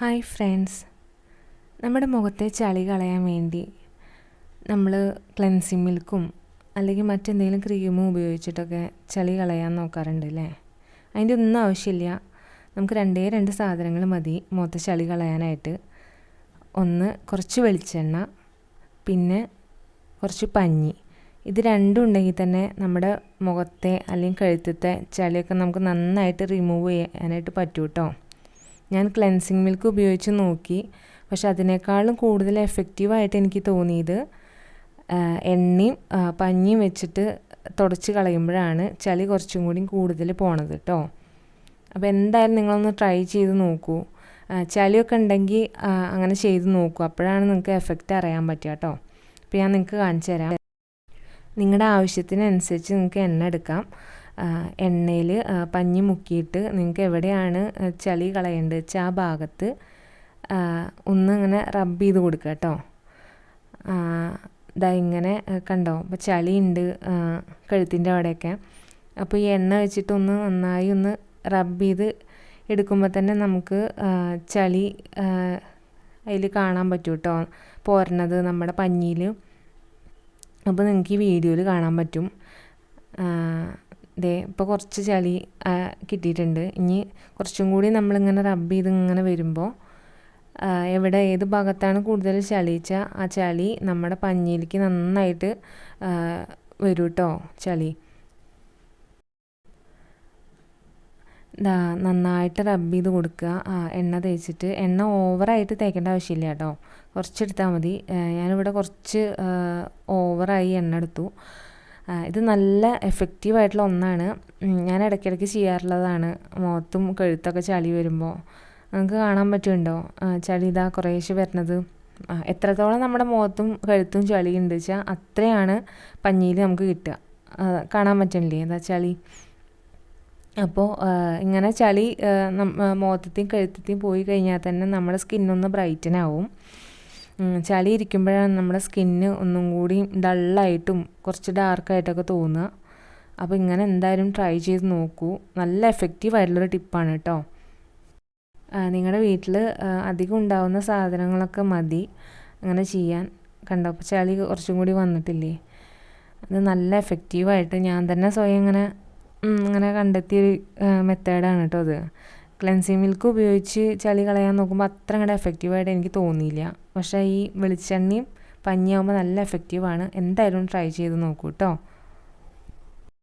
Hi friends നമ്മുടെ മുഖത്തെ ചളി കളയാൻ വേണ്ടി നമ്മൾ ക്ലെൻസിങ് മിൽക്കും അല്ലെങ്കിൽ മറ്റെന്തെങ്കിലും ക്രീമും ഉപയോഗിച്ചിട്ടൊക്കെ ചളി കളയാൻ നോക്കാറുണ്ട് അല്ലേ? അതിന്റെ ഒന്നും ആവശ്യമില്ല. നമുക്ക് രണ്ടേ രണ്ട് സാധനങ്ങൾ മതി മുഖത്തെ ചളി കളയാനായിട്ട്. ഒന്ന് കുറച്ച് വെളിച്ചെണ്ണ പിന്നെ കുറച്ച് പഞ്ഞി. ഇത് രണ്ടും ഉണ്ടെങ്കിൽ തന്നെ നമ്മുടെ മുഖത്തെ അല്ലെങ്കിൽ കഴുത്തത്തെ ചളിയൊക്കെ നമുക്ക് നന്നായിട്ട് റിമൂവ് ചെയ്യാനായിട്ട് പറ്റൂട്ടോ ഞാൻ ക്ലെൻസിങ് മിൽക്ക് ഉപയോഗിച്ച് നോക്കി. പക്ഷെ അതിനേക്കാളും കൂടുതൽ എഫക്റ്റീവായിട്ട് എനിക്ക് തോന്നിയത് എണ്ണയും പഞ്ഞിയും വെച്ചിട്ട് തുടച്ച് കളയുമ്പോഴാണ് ചളി കുറച്ചും കൂടി കൂടുതൽ പോണത് കേട്ടോ അപ്പോൾ എന്തായാലും നിങ്ങളൊന്ന് ട്രൈ ചെയ്ത് നോക്കൂ. ചളിയൊക്കെ ഉണ്ടെങ്കിൽ അങ്ങനെ ചെയ്ത് നോക്കൂ. അപ്പോഴാണ് നിങ്ങൾക്ക് എഫക്റ്റ് അറിയാൻ പറ്റുക കേട്ടോ അപ്പോൾ ഞാൻ നിങ്ങൾക്ക് കാണിച്ചു തരാം. നിങ്ങളുടെ ആവശ്യത്തിനനുസരിച്ച് നിങ്ങൾക്ക് എണ്ണ എടുക്കാം. എണ്ണയിൽ പഞ്ഞി മുക്കിയിട്ട് നിങ്ങൾക്ക് എവിടെയാണ് ചളി കളയേണ്ടത്? വെച്ചാൽ ആ ഭാഗത്ത് ഒന്ന് ഇങ്ങനെ റബ്ബ് ചെയ്ത് കൊടുക്കുക കേട്ടോ ഇതാ ഇങ്ങനെ കണ്ടോ? അപ്പോൾ ചളി ഉണ്ട് കഴുത്തിന്റെ അവിടെയൊക്കെ. അപ്പോൾ ഈ എണ്ണ വെച്ചിട്ടൊന്ന് നന്നായി ഒന്ന് റബ്ബ് ചെയ്ത് എടുക്കുമ്പോൾ തന്നെ നമുക്ക് ചളി അതിൽ കാണാൻ പറ്റും കേട്ടോ പോരണത് നമ്മുടെ പഞ്ഞിയിൽ അപ്പോൾ നിങ്ങൾക്ക് ഈ വീഡിയോയിൽ കാണാൻ പറ്റും. ദേ ഇപ്പോൾ കുറച്ച് ചളി കിട്ടിയിട്ടുണ്ട്. ഇനി കുറച്ചും കൂടി നമ്മളിങ്ങനെ റബ്ബ് ചെയ്ത് ഇങ്ങനെ വരുമ്പോൾ എവിടെ ഏത് ഭാഗത്താണ് കൂടുതൽ ചളിച്ച ആ ചളി നമ്മുടെ പഞ്ഞിയിലേക്ക് നന്നായിട്ട് വരും കേട്ടോ ചളി. ഇതാ നന്നായിട്ട് റബ്ബ് ചെയ്ത് കൊടുക്കുക. എണ്ണ തേച്ചിട്ട് എണ്ണ ഓവറായിട്ട് തേക്കേണ്ട ആവശ്യമില്ല കേട്ടോ. കുറച്ചെടുത്താൽ മതി. ഞാനിവിടെ കുറച്ച് ഓവറായി എണ്ണ എടുത്തു. ഇത് നല്ല എഫക്റ്റീവായിട്ടുള്ള ഒന്നാണ്. ഞാൻ ഇടയ്ക്കിടയ്ക്ക് ചെയ്യാറുള്ളതാണ്. മുഖത്തും കഴുത്തൊക്കെ ചളി വരുമ്പോൾ നമുക്ക് കാണാൻ പറ്റുന്നുണ്ടോ? ചളി ഇതാ കുറേശ്ശെ വരുന്നത്. എത്രത്തോളം നമ്മുടെ മുഖത്തും കഴുത്തും ചളി ഉണ്ട് വെച്ചാൽ അത്രയാണ് പഞ്ഞിയിൽ നമുക്ക് കിട്ടുക. കാണാൻ പറ്റണില്ലേ എന്താ ചളി. അപ്പോൾ ഇങ്ങനെ ചളി മുഖത്തെയും കഴുത്തത്തെയും പോയി കഴിഞ്ഞാൽ തന്നെ നമ്മുടെ സ്കിന്നൊന്ന് ബ്രൈറ്റൻ ആവും. ചളി ഇരിക്കുമ്പോഴാണ് നമ്മുടെ സ്കിന്ന് ഒന്നും കൂടി ഡള്ളായിട്ടും കുറച്ച് ഡാർക്കായിട്ടൊക്കെ തോന്നുക. അപ്പോൾ ഇങ്ങനെ എന്തായാലും ട്രൈ ചെയ്ത് നോക്കൂ. നല്ല എഫക്റ്റീവ് ആയിട്ടുള്ളൊരു ടിപ്പാണ് കേട്ടോ നിങ്ങളുടെ വീട്ടിൽ അധികം ഉണ്ടാവുന്ന സാധനങ്ങളൊക്കെ മതി. അങ്ങനെ ചെയ്യാൻ. കണ്ടോ? അപ്പോൾ ചളി കുറച്ചും കൂടി വന്നിട്ടില്ലേ? അത് നല്ല എഫക്റ്റീവായിട്ട് ഞാൻ തന്നെ സ്വയം ഇങ്ങനെ ഇങ്ങനെ കണ്ടെത്തിയ മെത്തേഡാണ് കേട്ടോ അത്. ക്ലെൻസിങ് മിൽക്ക് ഉപയോഗിച്ച് ചളി കളയാൻ നോക്കുമ്പോൾ അത്ര അങ്ങോട്ട് എഫക്റ്റീവായിട്ട് എനിക്ക് തോന്നിയില്ല. പക്ഷേ ഈ വെളിച്ചെണ്ണയും പഞ്ഞിയാകുമ്പോൾ നല്ല എഫക്റ്റീവാണ് എന്തായാലും ട്രൈ ചെയ്ത് നോക്കൂ കേട്ടോ